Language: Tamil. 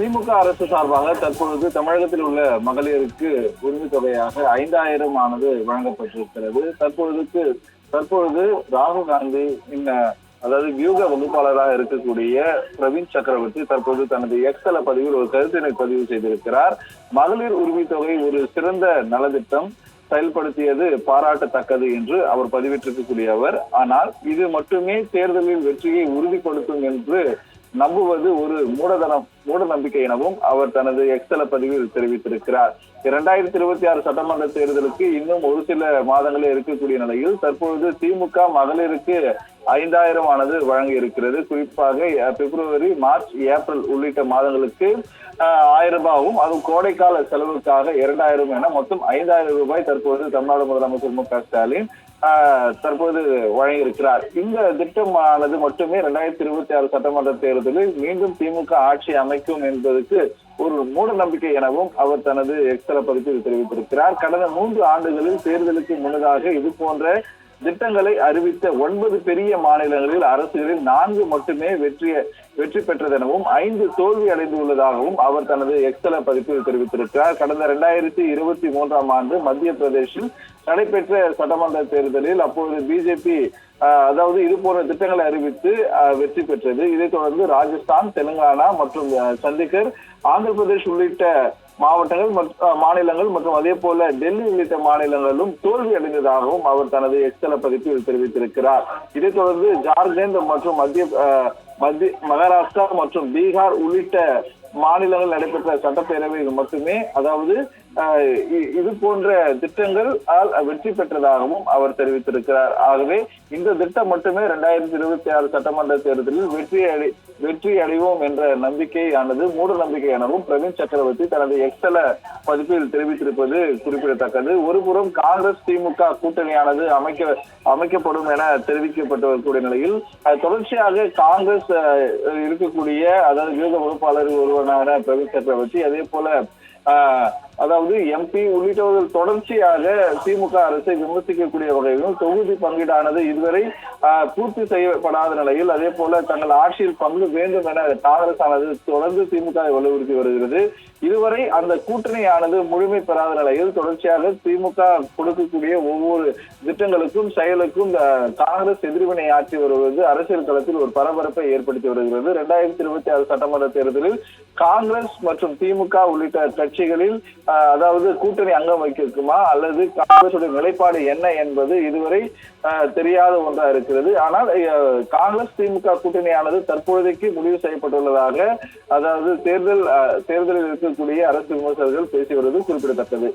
திமுக அரசு சார்பாக தற்பொழுது தமிழகத்தில் உள்ள மகளிருக்கு உரிமை தொகையாக ஐந்தாயிரம் ஆனது வழங்கப்பட்டிருக்கிறது. தற்பொழுதுக்கு தற்பொழுது ராகுல் காந்தி இந்த அதாவது வியூக வகுப்பாளராக இருக்கக்கூடிய பிரவீன் சக்கரவர்த்தி தற்போது தனது எக்ஸல பதிவில் ஒரு கருத்தினை பதிவு செய்திருக்கிறார். மகளிர் உரிமை தொகை ஒரு சிறந்த நலத்திட்டம் செயல்படுத்தியது பாராட்டத்தக்கது என்று அவர் பதிவிட்டிருக்கக்கூடிய அவர். ஆனால் இது மட்டுமே தேர்தலில் வெற்றியை உறுதிப்படுத்தும் என்று நம்புவது ஒரு மூடதனம். மூட நம்பிக்கை எனவும் அவர் தனது எக்ஸல பதிவில் தெரிவித்திருக்கிறார். இரண்டாயிரத்தி இருபத்தி ஆறு சட்டமன்ற தேர்தலுக்கு இன்னும் ஒரு சில மாதங்களே இருக்கக்கூடிய நிலையில் தற்பொழுது திமுக மகளிருக்கு ஐந்தாயிரம் ஆனது வழங்கி இருக்கிறது குறிப்பாக பிப்ரவரி மார்ச் ஏப்ரல் உள்ளிட்ட மாதங்களுக்கு ஆஹ், ஆயிரம் ரூபாயும் அதுவும் கோடைக்கால செலவுக்காக இரண்டாயிரம் என மொத்தம் ஐந்தாயிரம் ரூபாய் தற்போது தமிழ்நாடு முதலமைச்சர் மு க ஸ்டாலின் ஆஹ், தற்போது வழங்கியிருக்கிறார். இந்த திட்டமானது மட்டுமே இரண்டாயிரத்தி இருபத்தி ஆறு சட்டமன்ற தேர்தலில் மீண்டும் திமுக ஆட்சி அமைக்கும் என்பதற்கு ஒரு மூட நம்பிக்கை எனவும் அவர் தனது எக்ஸல பதிப்பில் தெரிவித்திருக்கிறார். கடந்த மூன்று ஆண்டுகளில் தேர்தலுக்கு முன்னதாக இது போன்ற திட்டங்களை அறிவித்த ஒன்பது பெரிய மாநிலங்களில் அரசுகளில் நான்கு மட்டுமே வெற்றி வெற்றி பெற்றதெனவும் ஐந்து தோல்வி அடைந்துள்ளதாகவும் அவர் தனது எக்ஸல பதிப்பில் தெரிவித்திருக்கிறார். கடந்த இரண்டாயிரத்தி இருபத்தி மூன்றாம் ஆண்டு மத்திய பிரதேசில் நடைபெற்ற சட்டமன்ற தேர்தலில் அப்பொழுது பிஜேபி அதாவது இது போன்ற திட்டங்களை அறிவித்து வெற்றி பெற்றது. இதைத் தொடர்ந்து ராஜஸ்தான் தெலுங்கானா மற்றும் சண்டிகர் ஆந்திர பிரதேஷ் உள்ளிட்ட மாவட்டங்கள் மற்றும் அஹ், மாநிலங்கள் மற்றும் அதே போல டெல்லி உள்ளிட்ட மாநிலங்களிலும் தோல்வி அடைந்ததாகவும் அவர் தனது எக்ஸல பதிப்பில் தெரிவித்திருக்கிறார். இதைத் தொடர்ந்து ஜார்க்கண்ட் மற்றும் மத்திய அஹ், மத்திய மகாராஷ்டிரா மற்றும் பீகார் உள்ளிட்ட மாநிலங்கள் நடைபெற்ற சட்டப்பேரவையில் மட்டுமே அதாவது இது போன்ற திட்டங்கள் வெற்றி பெற்றதாகவும் அவர் தெரிவித்திருக்கிறார். ஆகவே இந்த திட்டம் மட்டுமே இரண்டாயிரத்தி இருபத்தி ஆறு சட்டமன்ற தேர்தலில் வெற்றி அடை வெற்றி அடைவோம் என்ற நம்பிக்கையானது மூட நம்பிக்கை எனவும் பிரவீன் சக்கரவர்த்தி தனது எக்ஸல பதிப்பில் தெரிவித்திருப்பது குறிப்பிடத்தக்கது. ஒருபுறம் காங்கிரஸ் திமுக கூட்டணியானது அமைக்க அமைக்கப்படும் என தெரிவிக்கப்பட்டு வரக்கூடிய நிலையில் தொடர்ச்சியாக காங்கிரஸ் இருக்கக்கூடிய அதாவது விரோத வகுப்பாளர் ஒருவரான பிரவீன் சக்கரவர்த்தி அதே போல அதாவது எம்பி உள்ளிட்டவர்கள் தொடர்ச்சியாக திமுக அரசை விமர்சிக்கக்கூடிய வகையிலும் தொகுதி பங்கீடானது இதுவரை பூர்த்தி செய்யப்படாத நிலையில் அதே போல தங்கள் ஆட்சியில் பங்கு வேண்டும் என காங்கிரஸ் ஆனது தொடர்ந்து திமுக வலியுறுத்தி வருகிறது. இதுவரை அந்த கூட்டணியானது முழுமை பெறாத நிலையில் தொடர்ச்சியாக திமுக கொடுக்கக்கூடிய ஒவ்வொரு திட்டங்களுக்கும் செயலுக்கும் காங்கிரஸ் எதிர்வினை ஆற்றி வருவது அரசியல் களத்தில் ஒரு பரபரப்பை ஏற்படுத்தி வருகிறது. இரண்டாயிரத்தி இருபத்தி ஆறு சட்டமன்ற தேர்தலில் காங்கிரஸ் மற்றும் திமுக உள்ளிட்ட கட்சிகளில் அதாவது கூட்டணி அங்கம் வைக்கிருக்குமா அல்லது காங்கிரசுடைய நிலைப்பாடு என்ன என்பது இதுவரை தெரியாத ஒன்றா இருக்கிறது. ஆனால் காங்கிரஸ் திமுக கூட்டணியானது தற்பொழுதைக்கு முடிவு செய்யப்பட்டுள்ளதாக அதாவது தேர்தல் தேர்தலில் இருக்கக்கூடிய அரசு விமர்சகர்கள் பேசி வருவது குறிப்பிடத்தக்கது.